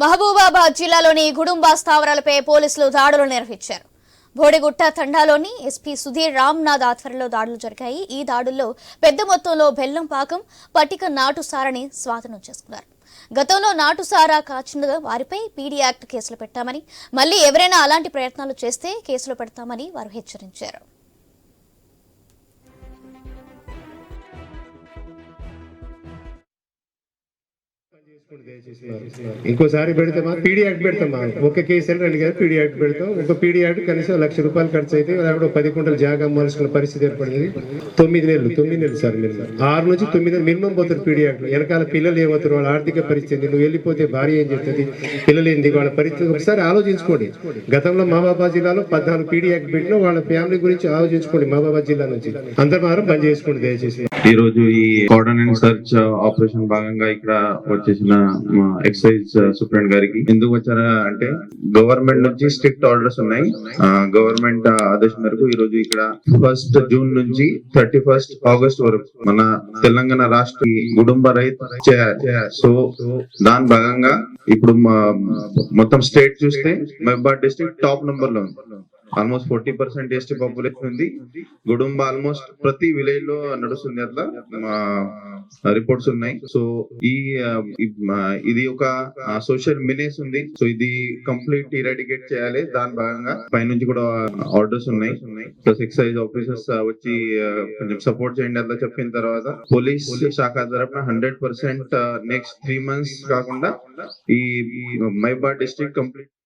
మహబూబాబాద్ జిల్లాలోని గుడుంబా స్థావరాలపై పోలీసులు దాడులు నిర్వహించారు. బోడిగుట్ట తండాలోని ఎస్పీ సుధీర్ రామ్నాథ్ ఆధ్వర్యంలో దాడులు జరిగాయి. ఈ దాడుల్లో పెద్ద మొత్తంలో బెల్లం పాకం పట్టిక నాటు సారని స్వాధీనం చేసుకున్నారు. గతంలో నాటు సారా కాచిన వారిపై పీడీ యాక్ట్ కేసులు పెట్టామని మళ్ళీ ఎవరైనా అలాంటి ప్రయత్నాలు చేస్తే కేసులు పెడతామని వారు హెచ్చరించారు. ఇంకోసారి పెడితే మా పీడీ యాక్ట్ పెడతామా ఒక కేసు అని రెండు కేసు పీడీ యాక్ట్ పెడతాం. ఒక పీడీ యాక్ట్ కనీసం లక్ష రూపాయలు ఖర్చు అయితే అక్కడ పది కుంటలు జాగా అమ్మాల్సిన పరిస్థితి ఏర్పడింది. తొమ్మిది నెలలు తొమ్మిది నెలలు సార్ మినిమం. ఆరు నుంచి తొమ్మిది నెలలు మినిమం పోతుంది పీడీ యాక్ట్. వెనకాల పిల్లలు ఏమవుతారు వాళ్ళ ఆర్థిక పరిస్థితి నువ్వు వెళ్ళిపోతే భార్య ఏం చేస్తుంది? పిల్లలు ఏంది? వాళ్ళ పరిస్థితి ఒకసారి ఆలోచించుకోండి. గతంలో మహాబాబాద్ జిల్లాలో పద్నాలుగు పీడీ యాక్ట్ పెట్టిన వాళ్ళ ఫ్యామిలీ గురించి ఆలోచించుకోండి మహాబాబాద్ జిల్లా నుంచి. అందరు మాత్రం బంద్ చేసుకోండి దయచేసి. ఈ రోజు ఈ కార్డన్ అండ్ సర్చ్ ఆపరేషన్ భాగంగా ఇక్కడ చేసిన మా ఎక్సైజ్ సూపరింట్ గారికి. ఎందుకు వచ్చారా అంటే గవర్నమెంట్ నుంచి స్ట్రిక్ట్ ఆర్డర్స్ ఉన్నాయి. గవర్నమెంట్ ఆదేశం మేరకు ఈ రోజు ఇక్కడ ఫస్ట్ జూన్ నుంచి థర్టీ ఫస్ట్ ఆగస్ట్ వరకు మన తెలంగాణ రాష్ట్ర కుటుంబ రైతు సో దాని భాగంగా ఇప్పుడు మొత్తం స్టేట్ చూస్తే మహబాద్ డిస్ట్రిక్ట్ టాప్ నంబర్లో ఉంది. Almost forty percent ST population ఉంది. గుడుంబ ఆల్మోస్ట్ ప్రతి విలేజ్లో నడుస్తుంది అట్లా. రిపోర్ట్స్ ఉన్నాయి. సో ఈ ఇది ఒక సోషల్ మినేస్ ఉంది. సో ఇది కంప్లీట్ ఇరాడికేట్ చేయాలి. దాని భాగంగా పైనుంచి కూడా ఆర్డర్స్ ఉన్నాయి. ప్లస్ ఎక్సైజ్ ఆఫీసర్స్ వచ్చి కొంచెం సపోర్ట్ చేయండి అట్లా చెప్పిన తర్వాత పోలీస్ శాఖ తరపున hundred percent next three months కాకుండా ఈ మైబా డిస్ట్రిక్ట్ కంప్లీట్